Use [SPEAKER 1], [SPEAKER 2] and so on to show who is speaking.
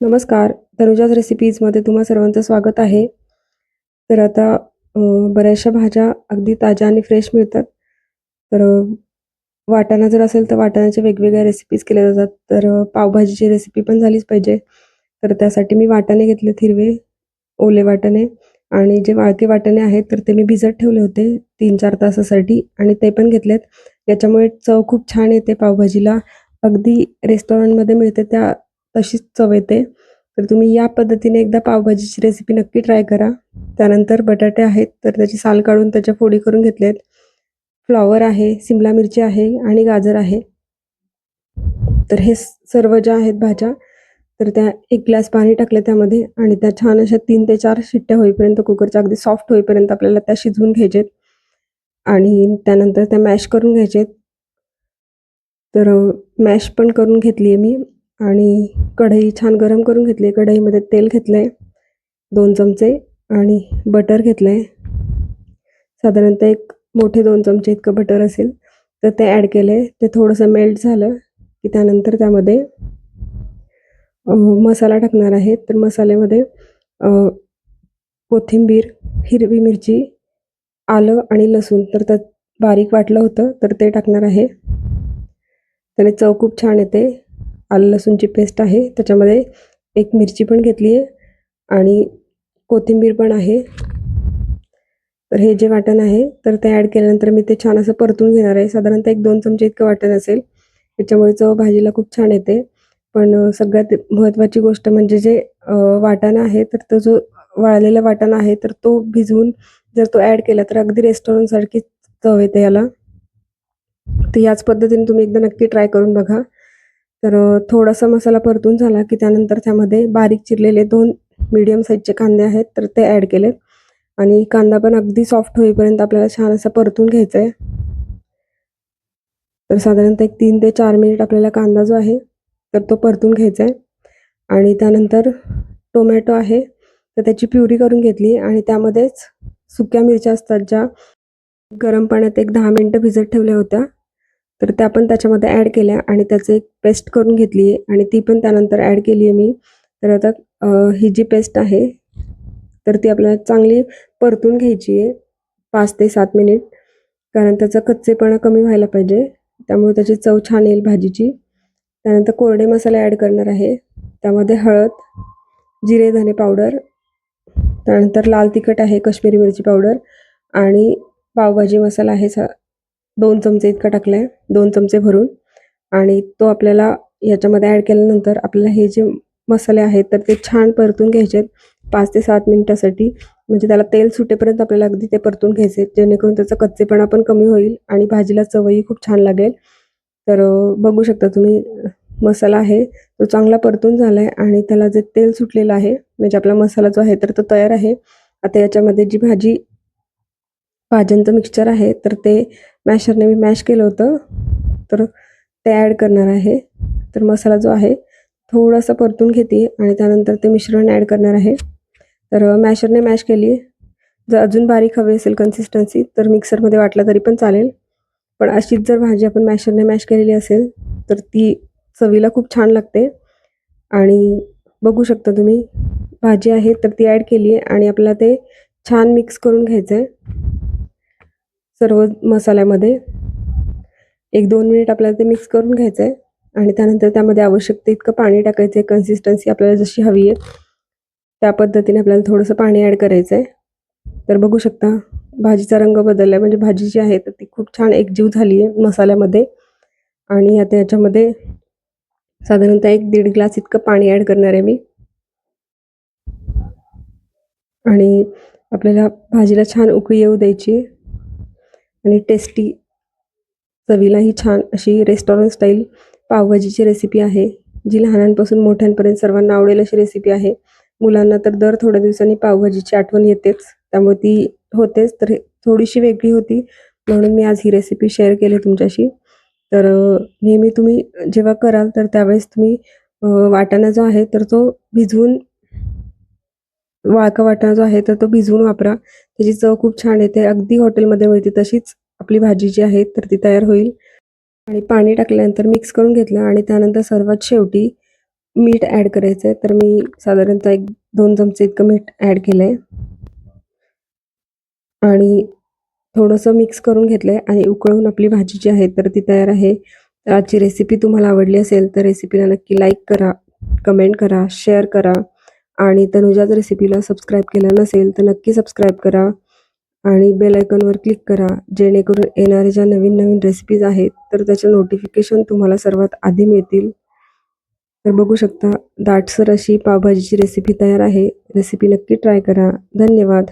[SPEAKER 1] नमस्कार. तनुजाज रेसिपीजमध्ये तुम्हा सर्वांचं स्वागत आहे. तर आता बऱ्याचशा भाज्या अगदी ताज्या आणि फ्रेश मिळतात. तर वाटाणा जर असेल तर वाटाण्याच्या वेगवेगळ्या रेसिपीज केल्या जातात. तर पावभाजीची रेसिपी पण झालीच पाहिजे. तर त्यासाठी मी वाटाणे घेतले हिरवे ओले वाटाणे. आणि जे वाळके वाटाणे आहेत तर ते मी भिजत ठेवले होते तीन चार तासासाठी आणि ते पण घेतलेत. याच्यामुळे चव खूप छान येते पावभाजीला. अगदी रेस्टॉरंटमध्ये मिळते त्या तशीच चव येते. तर तुम्ही या पद्धतीने एकदा पावभाजीची रेसिपी नक्की ट्राय करा. त्यानंतर बटाटे आहेत तर त्याची साल काढून त्याच्या फोडी करून घेतलेत. फ्लॉवर आहे सिमला मिरची आहे आणि गाजर आहे. तर हे सर्व ज्या आहेत भाज्या तर त्या एक ग्लास पाणी टाकलं त्यामध्ये आणि त्या छान अशा तीन ते चार शिट्ट्या होईपर्यंत कुकरच्या अगदी सॉफ्ट होईपर्यंत आपल्याला त्या शिजवून घ्यायचेत. आणि त्यानंतर त्या मॅश करून घ्यायचेत. तर मॅश पण करून घेतली आहे मी. आणि कढई छान गरम करून घेतली. कढईमध्ये तेल घेतलं आहे दोन चमचे आणि बटर घेतलं आहे साधारणतः एक मोठे दोन चमचे इतकं बटर असेल तर ते ॲड केलं आहे ते थोडंसं मेल्ट झालं की त्यानंतर त्यामध्ये मसाला टाकणार आहे. तर मसाल्यामध्ये कोथिंबीर हिरवी मिरची आलं आणि लसूण. तर त्यात बारीक वाटलं होतं तर ते टाकणार आहे. त्याने चव खूप छान येते. आलं लसूणची पेस्ट आहे. त्याच्यामध्ये एक मिरची पण घेतली आहे आणि कोथिंबीर पण आहे. तर हे जे वाटण आहे तर ते ॲड केल्यानंतर मी ते छान असं परतून घेणार आहे. साधारणतः एक दोन चमचे इतकं वाटण असेल. त्याच्यामुळे चव भाजीला खूप छान येते. पण सगळ्यात महत्त्वाची गोष्ट म्हणजे जे वाटाणा आहे तर तो जो वाळलेला वाटाणा आहे तर तो भिजवून जर तो ॲड केला तर अगदी रेस्टॉरंटसारखी चव येते याला. तर याच पद्धतीने तुम्ही एकदा नक्की ट्राय करून बघा. तर थोडासा मसाला परतून झाला की त्यानंतर त्यामध्ये बारीक चिरलेले दोन मीडियम साईजचे कांदे आहेत तर ते ॲड केले आणि कांदा पण अगदी सॉफ्ट होईपर्यंत आपल्याला छान असा परतून घ्यायचा आहे तर साधारणतः एक तीन ते चार मिनिट आपल्याला कांदा जो आहे तर तो परतून घ्यायचा आहे आणि त्यानंतर टोमॅटो आहे तर त्याची प्युरी करून घेतली आणि त्यामध्येच सुक्या मिरच्या असतात ज्या गरम पाण्यात एक दहा मिनटं भिजत ठेवल्या होत्या. तर त्या पण त्याच्यामध्ये ॲड केल्या आणि त्याचं एक पेस्ट करून घेतली आहे आणि ती पण त्यानंतर ॲड केली आहे मी. तर आता ही जी पेस्ट आहे तर ती आपल्याला चांगली परतून घ्यायची आहे पाच ते सात मिनिट कारण त्याचा कच्चेपणा कमी व्हायला पाहिजे. त्यामुळे त्याची चव छान येईल भाजीची. त्यानंतर कोरडे मसाले ॲड करणार आहे. त्यामध्ये हळद जिरे धने पावडर त्यानंतर लाल तिखट आहे कश्मीरी मिरची पावडर आणि पावभाजी मसाला आहे सा दोन चमचे इतका टाकलाय आहे दोन चमचे भरून. आणि तो आपल्याला याच्यामध्ये ॲड केल्यानंतर आपल्याला हे जे मसाले आहेत तर ते छान परतून घ्यायचे पाच ते सात मिनिटासाठी. म्हणजे त्याला तेल सुटेपर्यंत आपल्याला अगदी ते परतून घ्यायचे जेणेकरून त्याचा कच्चेपणा पण कमी होईल आणि भाजीला चवही खूप छान लागेल. तर बघू शकता तुम्ही मसाला आहे तो चांगला परतून झाला आहे आणि त्याला जे तेल सुटलेलं आहे म्हणजे आपला मसाला जो आहे तर तो तयार आहे. आता याच्यामध्ये जी भाजी भाज्यांचं मिक्सचर आहे तर ते मॅशरने मी मॅश केलं होतं. तर ते ॲड करणार आहे. तर मसाला जो आहे थोडासा परतून घेते आणि त्यानंतर ते मिश्रण ॲड करणार आहे. तर मॅशरने मॅश केली. जर अजून बारीक हवी असेल कन्सिस्टन्सी तर मिक्सरमध्ये वाटला तरी पण चालेल. पण अशीच जर भाजी आपण मॅशरने मॅश केलेली असेल तर ती चवीला खूप छान लागते. आणि बघू शकता तुम्ही भाजी आहे तर ती ॲड केली आहे आणि आपल्याला ते छान मिक्स करून घ्यायचं आहे सर्व मसाल्यामध्ये एक दोन मिनिट आपल्याला ते मिक्स करून घ्यायचं आहे आणि त्यानंतर त्यामध्ये आवश्यक ते इतकं पाणी टाकायचं आहे कन्सिस्टन्सी आपल्याला जशी हवी आहे त्या पद्धतीने आपल्याला थोडंसं पाणी ॲड करायचं आहे तर बघू शकता भाजीचा रंग बदलला आहे म्हणजे भाजी जी आहे तर ती खूप छान एकजीव झाली आहे मसाल्यामध्ये. आणि आता याच्यामध्ये साधारणतः एक दीड ग्लास इतकं पाणी ॲड करणार आहे मी. आणि आपल्याला भाजीला छान उकळी येऊ द्यायची. आणि टेस्टी चवीलाही छान अशी रेस्टॉरंट स्टाईल पावभाजीची रेसिपी आहे जी लहानांपासून मोठ्यांपर्यंत सर्वांना आवडेल अशी रेसिपी आहे. मुलांना तर दर थोड्या दिवसांनी पावभाजीची आठवण येतेच त्यामुळे ती होतेच तर थोडीशी वेगळी होती म्हणून मी आज ही रेसिपी शेअर केली तुमच्याशी. तर नेहमी तुम्ही जेव्हा कराल तर त्यावेळेस तुम्ही वाटाणा जो आहे तर तो भिजवून वाळका वाटा जो आहे तर तो भिजवून वापरा. त्याची चव खूप छान येते. अगदी हॉटेलमध्ये मिळते तशीच आपली भाजी जी आहे तर ती तयार होईल. आणि पाणी टाकल्यानंतर मिक्स करून घेतलं आणि त्यानंतर सर्वात शेवटी मीठ ॲड करायचं आहे तर मी साधारणतः एक दोन चमचे इतकं मीठ ॲड केलं आहे आणि थोडंसं मिक्स करून घेतलं आहे आणि उकळून आपली भाजी जी आहे तर ती तयार आहे. आजची रेसिपी तुम्हाला आवडली असेल तर रेसिपीला नक्की लाईक करा कमेंट करा शेअर करा. आणि तनुजाच रेसिपीला सबस्क्राईब केलं नसेल तर नक्की सबस्क्राईब करा. आणि बेल आयकॉनवर क्लिक करा. जेणेकरून येणाऱ्या ज्या नवीन नवीन रेसिपीज आहेत तर त्याचे नोटिफिकेशन तुम्हाला सर्वात आधी मिळतील. तर बघू शकता दाटसर अशी पावभाजीची रेसिपी तयार आहे. रेसिपी नक्की ट्राय करा. धन्यवाद.